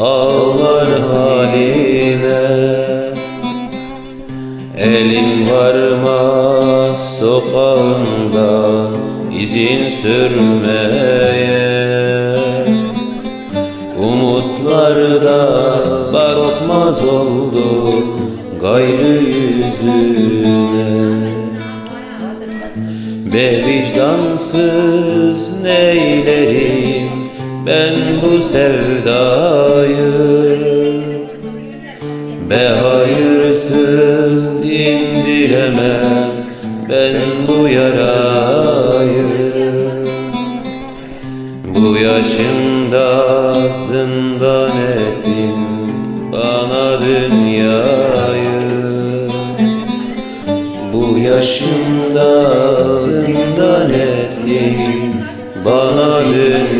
ağlar haline. Elin varmaz sokağından izin sürmeye. Umutlarda bakmaz oldu gayrı yüzüne. Be vicdansız neylerim ben bu sevdayı Be hayırsız indiremem. Ben bu yarayı Bu yaşımda zindan ettin bana dünyayı. Bu yaşımda zindan ettin bana dünyayı.